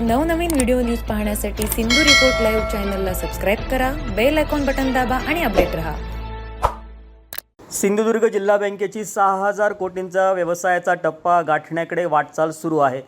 नवनवीन video news पाहण्यासाठी Sindhu report live चॅनलला सबस्क्राईब करा बेल आयकॉन बटन दाबा आणि अपडेट रहा. सिंधुदुर्ग जिल्हा बँकेची सहा हजार कोटींचा व्यवसायाचा टप्पा गाठण्याकडे वाटचाल सुरू आहे.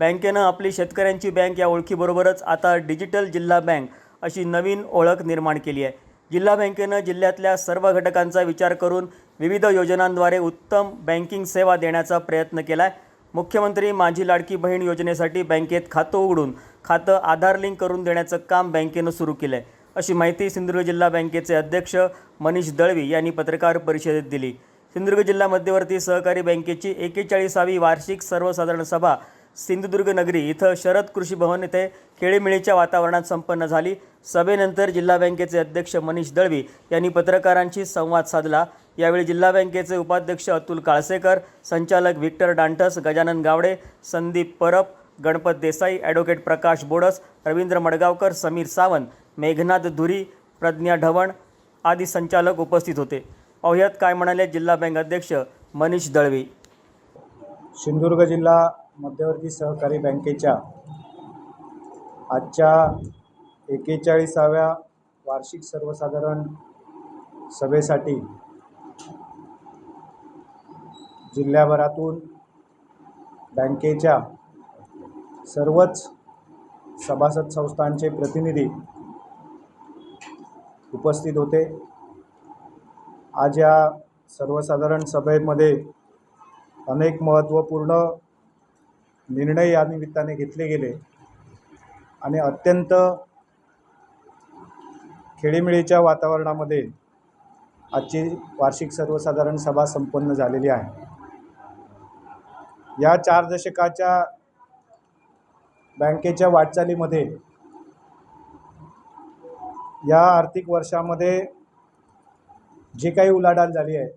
बँकेनं आपली शेतकऱ्यांची बँक या ओळखीबरोबरच आता डिजिटल जिल्हा बँक अशी नवीन ओळख निर्माण केली आहे. जिल्हा बँकेनं जिल्ह्यातल्या सर्व घटकांचा विचार करून विविध योजनांद्वारे उत्तम बँकिंग सेवा देण्याचा प्रयत्न केला आहे मुख्यमंत्री माझी लाडकी बहीण योजनेसाठी बँकेत खातं उघडून खातं आधार लिंक करून देण्याचं काम बँकेनं सुरू केलं आहे अशी माहिती सिंधुदुर्ग जिल्हा बँकेचे अध्यक्ष मनीष दळवी यांनी पत्रकार परिषदेत दिली. सिंधुदुर्ग जिल्हा मध्यवर्ती सहकारी बँकेची एकेचाळीसावी वार्षिक सर्वसाधारण सभा सिंधुदुर्ग नगरी इथं शरद कृषी भवन येथे खेळीमेळीच्या वातावरणात संपन्न झाली. सभेनंतर जिल्हा बँकेचे अध्यक्ष मनीष दळवी यांनी पत्रकारांशी संवाद साधला. यावेळी जिल्हा बँकेचे उपाध्यक्ष अतुल काळसेकर संचालक व्हिक्टर डांटस गजानन गावडे संदीप परब गणपत देसाई ॲडव्होकेट प्रकाश बोडस रवींद्र मडगावकर समीर सावंत मेघनाथ धुरी प्रज्ञा ढवण आदी संचालक उपस्थित होते. पाहुयात काय म्हणाले जिल्हा बँक अध्यक्ष मनीष दळवी. सिंधुदुर्ग जिल्हा मध्यवर्ती सहकारी बँकेच्या आजच्या एकेचाळीसाव्या वार्षिक सर्वसाधारण सभेसाठी जिल्ह्याभरातून बँकेच्या सर्वच सभासद संस्थांचे प्रतिनिधी उपस्थित होते. आज या सर्वसाधारण सभेमध्ये अनेक महत्त्वपूर्ण निर्णय या निमित्ताने घेतले गेले आणि अत्यंत खेळीमेळीच्या वातावरणामध्ये आजची वार्षिक सर्वसाधारण सभा संपन्न झालेली आहे. या चार दशकाच्या बँकेच्या वाटचालीमध्ये या आर्थिक वर्षामध्ये जी काही उलाढाल झाली आहे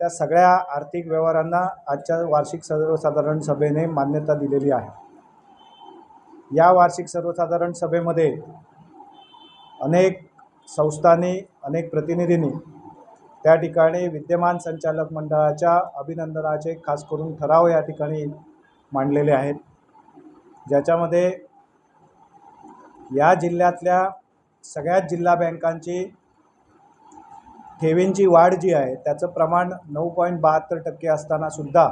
त्या सगळ्या आर्थिक व्यवहारांना आजच्या वार्षिक सर्वसाधारण सभेने मान्यता दिलेली आहे. या वार्षिक सर्वसाधारण सभेमध्ये अनेक संस्थांनी अनेक प्रतिनिधींनी त्या ठिकाणी विद्यमान संचालक मंडळाच्या अभिनंदनाचे खास करून ठराव या ठिकाणी मांडलेले आहेत. ज्याच्यामध्ये या जिल्ह्यातल्या सगळ्यात जिल्हा बँकांची ठेवींची वाढ जी आहे त्याचं प्रमाण नऊ पॉईंट बहात्तर टक्के असतानासुद्धा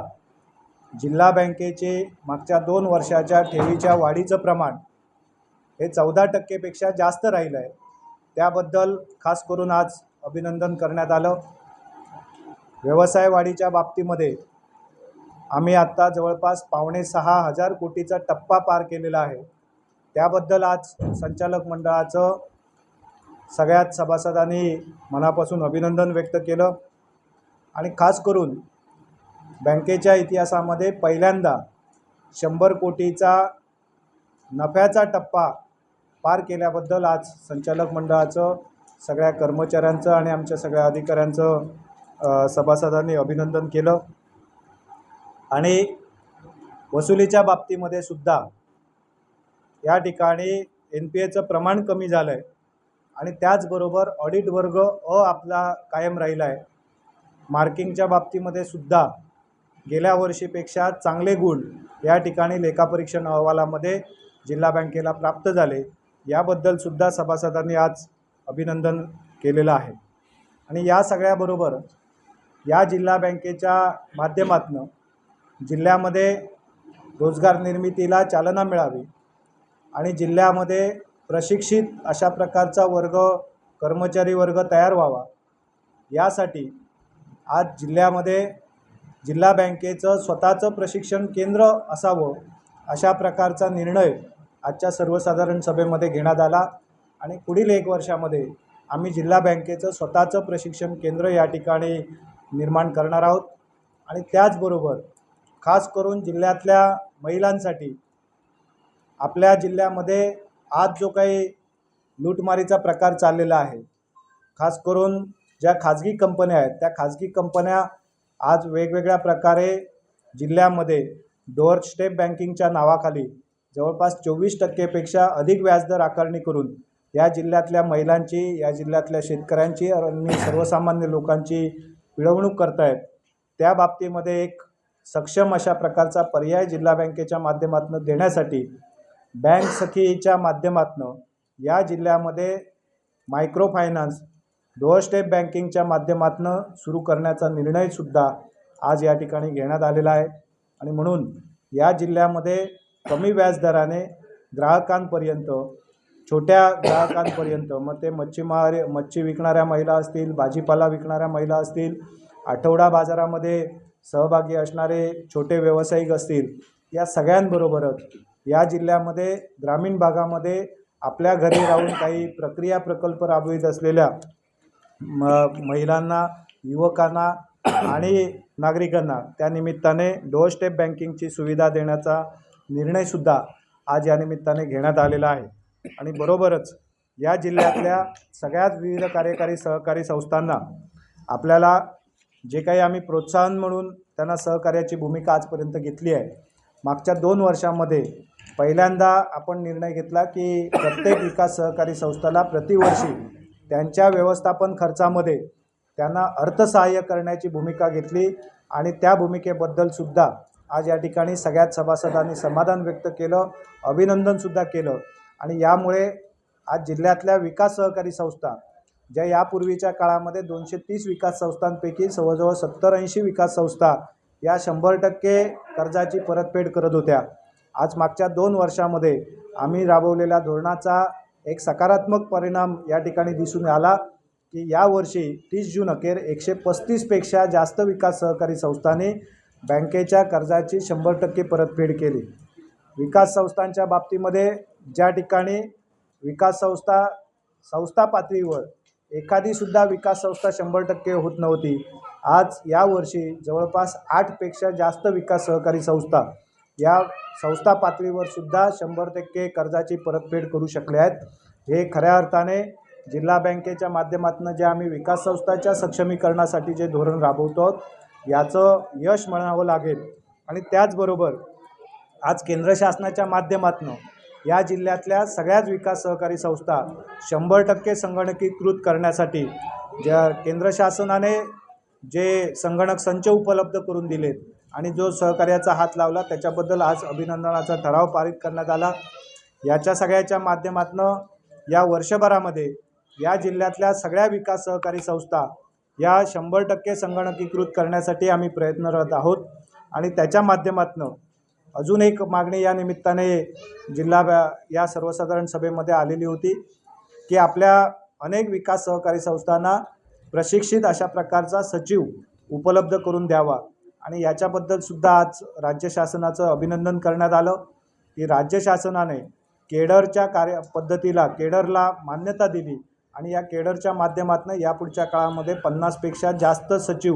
जिल्हा बँकेचे मागच्या दोन वर्षाच्या ठेवीच्या वाढीचं प्रमाण हे चौदा टक्केपेक्षा जास्त राहिलं आहे त्याबद्दल खास करून आज अभिनंदन करण्यात आलं. व्यवसाय वाढीच्या बाबतीमध्ये आम्ही आत्ता जवळपास पावणे सहा हजार कोटीचा टप्पा पार केलेला आहे. त्याबद्दल आज संचालक मंडळाचं सगळ्यात सभासदांनी मनापासून अभिनंदन व्यक्त केलं. आणि खास करून बँकेच्या इतिहासामध्ये पहिल्यांदा शंभर कोटीचा नफ्याचा टप्पा पार केल्याबद्दल आज संचालक मंडळाचं सगळ्या कर्मचाऱ्यांचं आणि आमच्या सगळ्या अधिकाऱ्यांचं सभासदांनी अभिनंदन केलं. आणि वसुलीच्या बाबतीमध्ये सुद्धा या ठिकाणी एन पी एचं प्रमाण कमी झालं आहे आणि त्याचबरोबर ऑडिट वर्ग अ आपला कायम राहिला आहे मार्किंगच्या बाबतीमध्ये सुद्धा गेल्या वर्षीपेक्षा चांगले गुण या ठिकाणी लेखापरीक्षण अहवालामध्ये जिल्हा बँकेला प्राप्त झाले. याबद्दल सुद्धा सभासदांनी आज अभिनंदन केलेलं आहे. आणि या सगळ्याबरोबर या जिल्हा बँकेच्या माध्यमातून जिल्ह्यामध्ये रोजगार निर्मितीला चालना मिळावी आणि जिल्ह्यामध्ये प्रशिक्षित अशा प्रकारचा वर्ग कर्मचारी वर्ग तयार व्हावा. यासाठी आज जिल्ह्यामध्ये जिल्हा बँकेचं स्वतःचं प्रशिक्षण केंद्र असावं अशा प्रकारचा निर्णय आजच्या सर्वसाधारण सभेमध्ये घेण्यात आला. आणि पुढील एक वर्षामध्ये आम्ही जिल्हा बँकेचं स्वतःचं प्रशिक्षण केंद्र या ठिकाणी निर्माण करणार आहोत. आणि त्याचबरोबर खास करून जिल्ह्यातल्या महिलांसाठी आपल्या जिल्ह्यामध्ये आज जो काही लूटमारीचा प्रकार चाललेला आहे खास करून ज्या खाजगी कंपन्या आहेत त्या खाजगी कंपन्या आज वेगवेगळ्या प्रकारे जिल्ह्यामध्ये डोअर स्टेप बँकिंगच्या नावाखाली जवळपास चोवीस टक्केपेक्षा अधिक व्याजदर आकारणी करून या जिल्ह्यातल्या महिलांची या जिल्ह्यातल्या शेतकऱ्यांची आणि सर्वसामान्य लोकांची पिळवणूक करतायत. त्या बाबतीमध्ये एक सक्षम अशा प्रकारचा पर्याय जिल्हा बँकेच्या माध्यमातून देण्यासाठी बँक सखीच्या माध्यमातून या जिल्ह्यामध्ये मायक्रो फायनान्स डोअर स्टेप बँकिंगच्या माध्यमातून सुरू करण्याचा निर्णयसुद्धा आज या ठिकाणी घेण्यात आलेला आहे. आणि म्हणून या जिल्ह्यामध्ये कमी व्याजदराने ग्राहकांपर्यंत छोट्या ग्राहकांपर्यंत. मग ते मच्छीमार मच्छी विकणाऱ्या महिला असतील भाजीपाला विकणाऱ्या महिला असतील आठवडा बाजारामध्ये सहभागी असणारे छोटे व्यावसायिक असतील या सगळ्यांबरोबरच या जिल्ह्यामध्ये ग्रामीण भागामध्ये आपल्या घरी राहून काही प्रक्रिया प्रकल्प राबवित असलेल्या म महिलांना युवकांना आणि नागरिकांना त्या निमित्ताने डोअर स्टेप बँकिंगची सुविधा देण्याचा निर्णयसुद्धा आज या निमित्ताने घेण्यात आलेला आहे. आणि बरोबरच या जिल्ह्यातल्या सगळ्याच विविध कार्यकारी सहकारी संस्थांना आपल्याला जे काही आम्ही प्रोत्साहन म्हणून त्यांना सहकार्याची भूमिका आजपर्यंत घेतली आहे मागच्या दोन वर्षामध्ये पहिल्यांदा आपण निर्णय घेतला की प्रत्येक विकास सहकारी संस्थाला प्रतिवर्षी त्यांच्या व्यवस्थापन खर्चामध्ये त्यांना अर्थसहाय्य करण्याची भूमिका घेतली आणि त्या भूमिकेबद्दलसुद्धा आज या ठिकाणी सगळ्याच सभासदांनी समाधान व्यक्त केलं अभिनंदनसुद्धा केलं. आणि यामुळे आज जिल्ह्यातल्या विकास सहकारी संस्था ज्या यापूर्वीच्या काळामध्ये दोनशे तीस विकास संस्थांपैकी जवळजवळ सत्तर ऐंशी विकास संस्था या शंभर टक्के कर्जाची परतफेड करत होत्या. आज मागच्या दोन वर्षामध्ये आम्ही राबवलेल्या धोरणाचा एक सकारात्मक परिणाम या ठिकाणी दिसून आला की यावर्षी तीस जून अखेर एकशे पस्तीसपेक्षा जास्त विकास सहकारी संस्थांनी बँकेच्या कर्जाची शंभर टक्के परतफेड केली. विकास संस्थांच्या बाबतीमध्ये ज्या ठिकाणी विकास संस्था संस्था पातळीवर एखादीसुद्धा विकास संस्था शंभर टक्के होत नव्हती आज यावर्षी जवळपास आठपेक्षा जास्त विकास सहकारी संस्था या संस्था पातळीवर सुद्धा शंभर टक्के कर्जाची परतफेड करू शकले आहेत. हे खऱ्या अर्थाने जिल्हा बँकेच्या माध्यमातून जे आम्ही विकास संस्थाच्या सक्षमीकरणासाठी जे धोरण राबवतो आहोत, याचं यश म्हणावं लागेल. आणि त्याचबरोबर आज केंद्र शासनाच्या माध्यमातून या जिल्ह्यातल्या सगळ्याच विकास सहकारी संस्था शंभर टक्के संगणकीकृत करण्यासाठी ज्या केंद्र शासनाने जे संगणक संच उपलब्ध करून दिलेत आणि जो सहकार्याचा हात लावला त्याच्याबद्दल आज अभिनंदनाचा ठराव पारित करण्यात आला. याच्या सगळ्याच्या माध्यमातून या वर्षभरामध्ये या जिल्ह्यातल्या सगळ्या विकास सहकारी संस्था या शंभर टक्के संगणकीकृत करण्यासाठी आम्ही प्रयत्नरत आहोत. आणि त्याच्या माध्यमातून अजून एक मागणी या निमित्ताने जिल्हा या सर्वसाधारण सभेमध्ये आलेली होती की आपल्या अनेक विकास सहकारी संस्थांना प्रशिक्षित अशा प्रकारचा सचिव उपलब्ध करून द्यावा. आणि याच्याबद्दल सुद्धा आज राज्य शासनाचं अभिनंदन करण्यात आलं. की राज्य शासनाने केडरच्या कार्य पद्धतीला केडरला मान्यता दिली. आणि या केडरच्या माध्यमातून यापुढच्या काळामध्ये पन्नासपेक्षा जास्त सचिव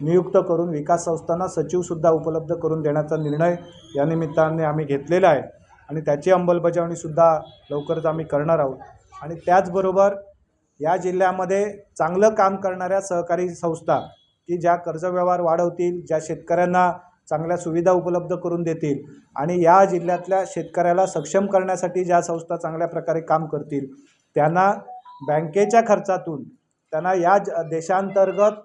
नियुक्त करून विकास संस्थांना सचिवसुद्धा उपलब्ध करून देण्याचा निर्णय या निमित्ताने आम्ही घेतलेला आहे. आणि त्याची अंमलबजावणीसुद्धा लवकरच आम्ही करणार आहोत. आणि त्याचबरोबर या जिल्ह्यामध्ये चांगलं काम करणाऱ्या सहकारी संस्था की ज्या कर्जव्यवहार वाढवतील ज्या शेतकऱ्यांना चांगल्या सुविधा उपलब्ध करून देतील आणि या जिल्ह्यातल्या शेतकऱ्याला सक्षम करण्यासाठी ज्या संस्था चांगल्या प्रकारे काम करतील त्यांना बँकेच्या खर्चातून त्यांना या ज देशांतर्गत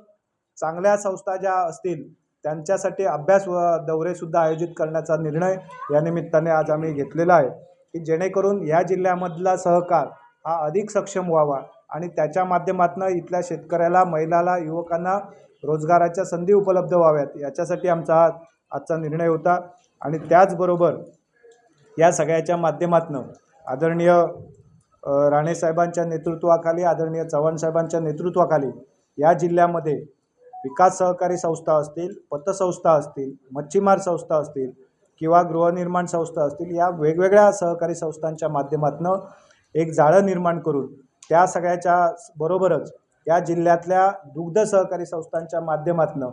चांगल्या संस्था ज्या असतील त्यांच्यासाठी अभ्यास व दौरेसुद्धा आयोजित करण्याचा निर्णय या निमित्ताने आज आम्ही घेतलेला आहे. की जेणेकरून या जिल्ह्यामधला सहकार हा अधिक सक्षम व्हावा आणि त्याच्या माध्यमातून इथल्या शेतकऱ्याला महिलाला युवकांना रोजगाराच्या संधी उपलब्ध व्हाव्यात याच्यासाठी आमचा हा आजचा निर्णय होता. आणि त्याचबरोबर या सगळ्याच्या माध्यमातून आदरणीय राणेसाहेबांच्या नेतृत्वाखाली आदरणीय चव्हाणसाहेबांच्या नेतृत्वाखाली या जिल्ह्यामध्ये विकास सहकारी संस्था असतील पतसंस्था असतील मच्छीमार संस्था असतील किंवा गृहनिर्माण संस्था असतील या वेगवेगळ्या सहकारी संस्थांच्या माध्यमातून एक जाळं निर्माण करून त्या सगळ्याच्या बरोबरच या जिल्ह्यातल्या दुग्ध सहकारी संस्थांच्या माध्यमातून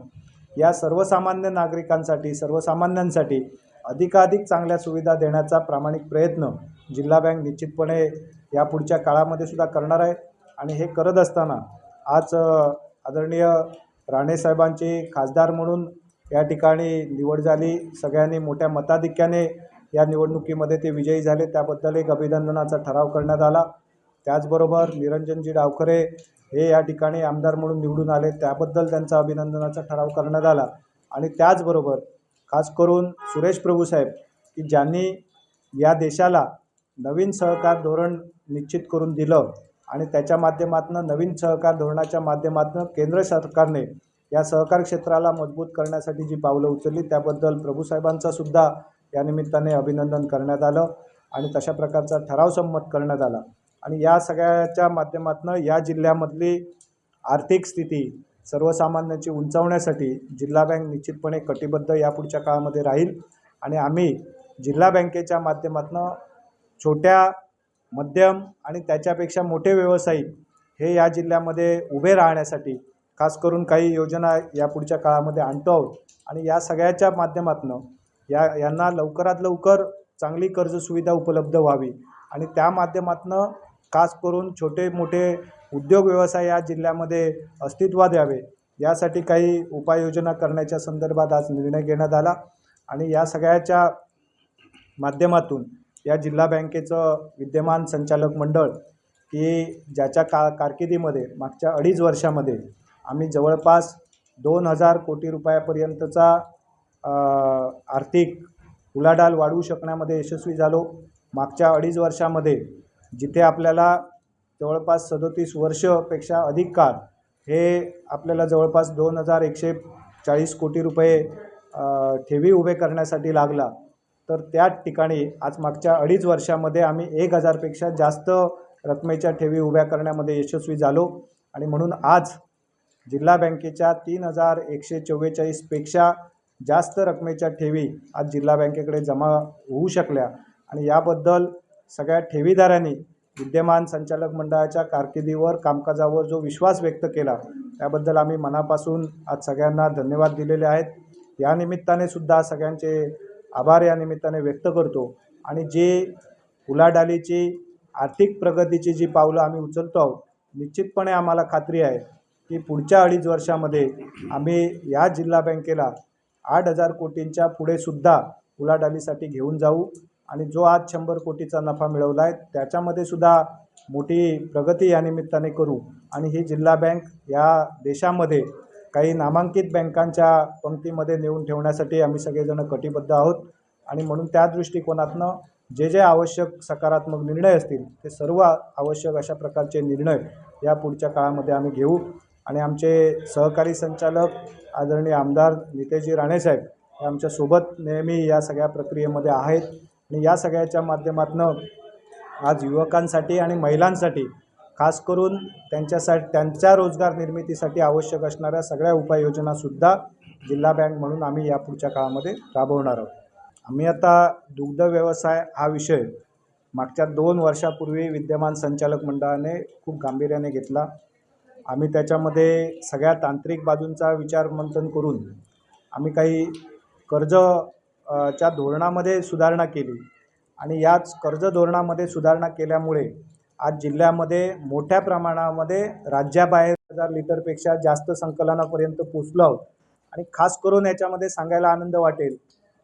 या सर्वसामान्य नागरिकांसाठी सर्वसामान्यांसाठी अधिकाधिक चांगल्या सुविधा देण्याचा प्रामाणिक प्रयत्न जिल्हा बँक निश्चितपणे या पुढच्या काळामध्ये सुद्धा करणार आहे. आणि हे करत असताना आज आदरणीय राणेसाहेबांची खासदार म्हणून या ठिकाणी निवड झाली. सगळ्यांनी मोठ्या मताधिक्याने या निवडणुकीमध्ये ते विजयी झाले. त्याबद्दल एक अभिनंदनाचा ठराव करण्यात आला. त्याचबरोबर निरंजनजी डावखरे हे या ठिकाणी आमदार म्हणून निवडून आले. त्याबद्दल त्यांचा अभिनंदनाचा ठराव करण्यात आला. आणि त्याचबरोबर खास करून सुरेश प्रभूसाहेब की ज्यांनी या देशाला नवीन सहकार धोरण निश्चित करून दिलं आणि त्याच्या माध्यमातून नवीन सहकार धोरणाच्या माध्यमातून केंद्र सरकारने या सहकार क्षेत्राला मजबूत करण्यासाठी जी पावलं उचलली त्याबद्दल प्रभूसाहेबांचा सुद्धा या निमित्ताने अभिनंदन करण्यात आलं आणि तशा प्रकारचा ठराव संमत करण्यात आला. आणि या सगळ्याच्या माध्यमातून या जिल्ह्यामधली आर्थिक स्थिती सर्वसामान्यांची उंचावण्यासाठी जिल्हा बँक निश्चितपणे कटिबद्ध यापुढच्या काळामध्ये राहील. आणि आम्ही जिल्हा बँकेच्या माध्यमातून छोट्या मध्यम आणि त्याच्यापेक्षा मोठे व्यावसायिक हे या जिल्ह्यामध्ये उभे राहण्यासाठी खास करून काही योजना यापुढच्या काळामध्ये आणतो आहोत. आणि या सगळ्याच्या माध्यमातून या यांना लवकरात लवकर चांगली कर्ज सुविधा उपलब्ध व्हावी. आणि त्या माध्यमातून खास करून छोटे मोठे उद्योग व्यवसाय या जिल्ह्यामध्ये अस्तित्वात यावे यासाठी काही उपाययोजना करण्याच्या संदर्भात आज निर्णय घेण्यात आला. आणि या सगळ्याच्या माध्यमातून या जिल्हा बँकेचं विद्यमान संचालक मंडळ की ज्याच्या का कारकिर्दीमध्ये मागच्या अडीच वर्षामध्ये आम्ही जवळपास दोन हजार कोटी रुपयापर्यंतचा आर्थिक उलाढाल वाढवू शकण्यामध्ये यशस्वी झालो. मागच्या अडीच वर्षामध्ये जिथे आपल्याला जवळपास सदोतीस वर्षपेक्षा अधिक काळ हे आपल्याला जवळपास दोन हजार एकशे चाळीस कोटी रुपये ठेवी उभे करण्यासाठी लागला. तर त्या ठिकाणी आज मागच्या अडीच वर्षामध्ये आम्ही एक हजारपेक्षा जास्त रकमेच्या ठेवी उभ्या करण्यामध्ये यशस्वी झालो आणि म्हणून आज जिल्हा बँकेच्या तीन हजार एकशे चव्वेचाळीसपेक्षा जास्त रकमेच्या ठेवी आज जिल्हा बँकेकडे जमा होऊ शकल्या. आणि याबद्दल सगळ्या ठेवीदारांनी विद्यमान संचालक मंडळाच्या कारकिर्दीवर कामकाजावर जो विश्वास व्यक्त केला त्याबद्दल आम्ही मनापासून आज सगळ्यांना धन्यवाद दिलेले आहेत. या निमित्ताने सुद्धा सगळ्यांचे आभार या निमित्ताने व्यक्त करतो. आणि जे उलाढालीची आर्थिक प्रगतीची जी पावलं आम्ही उचलतो आहोत निश्चितपणे आम्हाला खात्री आहे की पुढच्या अडीच वर्षामध्ये आम्ही या जिल्हा बँकेला आठ हजार कोटींच्या पुढे सुद्धा उलाढालीसाठी घेऊन जाऊ. आणि जो आज शंभर कोटीचा नफा मिळवला आहे त्याच्यामध्ये सुद्धा मोठी प्रगती या निमित्ताने करू. आणि ही जिल्हा बँक या देशामध्ये काही नामांकित बँकांच्या पंक्तीमध्ये नेऊन ठेवण्यासाठी आम्ही सगळेजण कटिबद्ध आहोत. आणि म्हणून त्या दृष्टिकोनातनं जे जे आवश्यक सकारात्मक निर्णय असतील ते सर्व आवश्यक अशा प्रकारचे निर्णय या पुढच्या काळामध्ये आम्ही घेऊ. आणि आमचे सहकारी संचालक आदरणीय आमदार नितेशजी राणेसाहेब हे आमच्यासोबत नेहमी या सगळ्या प्रक्रियेमध्ये आहेत. आणि या सगळ्याच्या माध्यमातून आज युवकांसाठी आणि महिलांसाठी खास करून त्यांच्यासाठी त्यांच्या रोजगार निर्मितीसाठी आवश्यक असणाऱ्या सगळ्या उपाययोजनासुद्धा जिल्हा बँक म्हणून आम्ही या पुढच्या काळामध्ये राबवणार आहोत. आम्ही आता दुग्ध व्यवसाय हा विषय मागच्या दोन वर्षापूर्वी विद्यमान संचालक मंडळाने खूप गांभीर्याने घेतला. आम्ही त्याच्यामध्ये सगळ्या तांत्रिक बाजूंचा विचार मंथन करून आम्ही काही कर्ज च्या धोरणामध्ये सुधारणा केली. आणि याच कर्ज धोरणामध्ये सुधारणा केल्यामुळे आज जिल्ह्यामध्ये मोठ्या प्रमाणामध्ये राज्याबाहेर हजार लिटरपेक्षा जास्त संकलनापर्यंत पोचलो आहोत. आणि खास करून याच्यामध्ये सांगायला आनंद वाटेल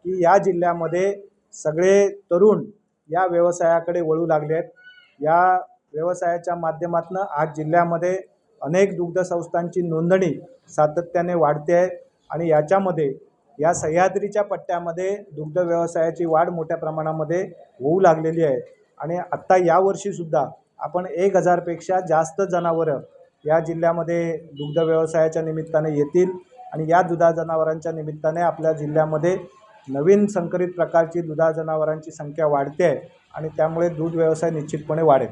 की या जिल्ह्यामध्ये सगळे तरुण या व्यवसायाकडे वळू लागले आहेत. या व्यवसायाच्या माध्यमातून आज जिल्ह्यामध्ये अनेक दुग्ध संस्थांची नोंदणी सातत्याने वाढते आहे. आणि याच्यामध्ये या सह्याद्रीच्या पट्ट्यामध्ये दुग्ध व्यवसायाची वाढ मोठ्या प्रमाणामध्ये होऊ लागलेली आहे. आणि आत्ता यावर्षीसुद्धा आपण एक हजारपेक्षा जास्त जनावरं या जिल्ह्यामध्ये दुग्ध व्यवसायाच्या निमित्ताने येतील आणि या दुधा जनावरांच्या निमित्ताने आपल्या जिल्ह्यामध्ये नवीन संकरित प्रकारची दुधा जनावरांची संख्या वाढते आहे आणि त्यामुळे दूध व्यवसाय निश्चितपणे वाढेल.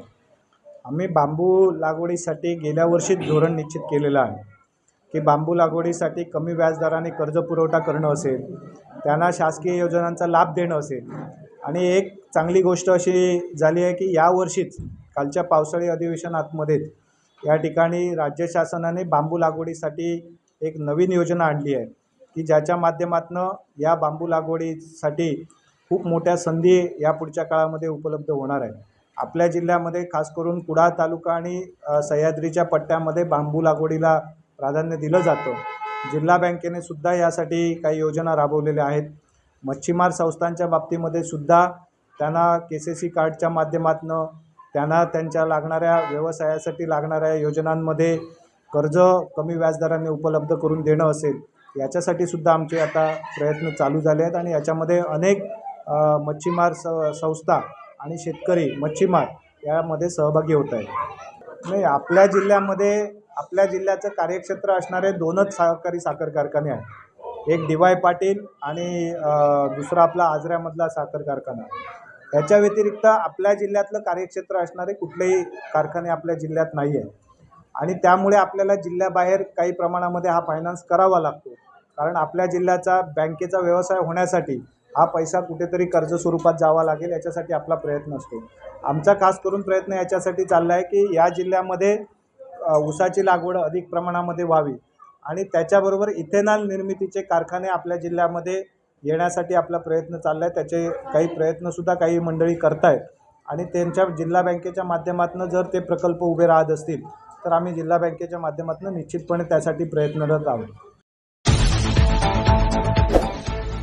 आम्ही बांबू लागवडीसाठी गेल्या वर्षीच धोरण निश्चित केलेलं आहे. की बांबू लागवडीसाठी कमी व्याजदराने कर्ज पुरवठा करणं असेल त्यांना शासकीय योजनांचा लाभ देणं असेल. आणि एक चांगली गोष्ट अशी झाली आहे की यावर्षीच कालच्या पावसाळी अधिवेशनातमध्ये या ठिकाणी राज्य शासनाने बांबू लागवडीसाठी एक नवीन योजना आणली आहे की ज्याच्या माध्यमातून या बांबू लागवडीसाठी खूप मोठ्या संधी या पुढच्या काळामध्ये उपलब्ध होणार आहे आपल्या जिल्ह्यामध्ये खास करून कुडाळ तालुका आणि सह्याद्रीच्या पट्ट्यामध्ये बांबू लागवडीला प्राधान्य दिलं जातं. जिल्हा बँकेने सुद्धा यासाठी काही योजना राबवलेल्या आहेत. मच्छीमार संस्थांच्या बाबतीमध्ये सुद्धा त्यांना के सी सी कार्डच्या माध्यमातून त्यांना त्यांच्या लागणाऱ्या व्यवसायासाठी लागणाऱ्या योजनांमध्ये कर्ज कमी व्याजदराने उपलब्ध करून देणं असेल याच्यासाठी सुद्धा आमचे आता प्रयत्न चालू झाले आहेत आणि याच्यामध्ये अनेक मच्छीमार स संस्था आणि शेतकरी मच्छीमार यामध्ये सहभागी होत आहेत. नाही आपल्या जिल्ह्यामध्ये आपल्या जिल्ह्याचं कार्यक्षेत्र असणारे दोनच सहकारी साखर कारखाने आहेत. एक डी वाय पाटील आणि दुसरा आपला आजऱ्यामधला साखर कारखाना. याच्या व्यतिरिक्त आपल्या जिल्ह्यातलं कार्यक्षेत्र असणारे कुठलेही कारखाने आपल्या जिल्ह्यात नाही आहेत. आणि त्यामुळे आपल्याला जिल्ह्याबाहेर काही प्रमाणामध्ये हा फायनान्स करावा लागतो. कारण आपल्या जिल्ह्याचा बँकेचा व्यवसाय होण्यासाठी हा पैसा कुठेतरी कर्ज स्वरूपात जावा लागेल याच्यासाठी आपला प्रयत्न असतो. आमचा खास करून प्रयत्न याच्यासाठी चालला आहे की या जिल्ह्यामध्ये ऊसाची लागवड अधिक प्रमाणामध्ये व्हावी. आणि त्याच्याबरोबर इथेनॉल निर्मितीचे कारखाने आपल्या जिल्ह्यामध्ये येण्यासाठी आपला प्रयत्न चालला आहे त्याचे काही प्रयत्नसुद्धा काही मंडळी करतायत. आणि त्यांच्या जिल्हा बँकेच्या माध्यमातून जर ते प्रकल्प उभे राहत असतील तर आम्ही जिल्हा बँकेच्या माध्यमातून निश्चितपणे त्यासाठी प्रयत्नरत आहोत.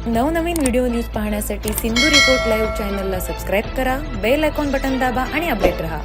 नवनवीन व्हिडिओ न्यूज पाहण्यासाठी सिंधू रिपोर्ट लाईव्ह चॅनलला सबस्क्राईब करा बेल आयकॉन बटन दाबा आणि अपडेट रहा.